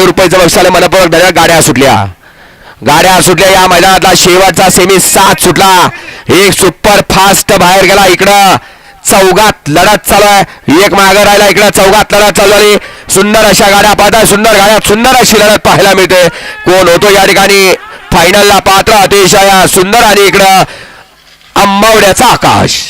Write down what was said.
पाचशे रुपयाचं बक्षाला मनपूर्वक धन्यवाद गाड्या सुटल्या. गाड्या सुटल्या या मैदानातला शेवटचा सेमी सात सुटला. एक सुपर फास्ट बाहेर गेला इकडं. चौगात लढत चालू आहे. एक मागं राहिला इकडं चौगात लढत चालू झाली. सुंदर अशा गाड्या पाहतात सुंदर गाड्या सुंदर अशी लढत पाहायला मिळते. कोण होतो या ठिकाणी? फायनलला पात्र अतिशय सुंदर आणि इकडं अंबावड्याचा आकाश.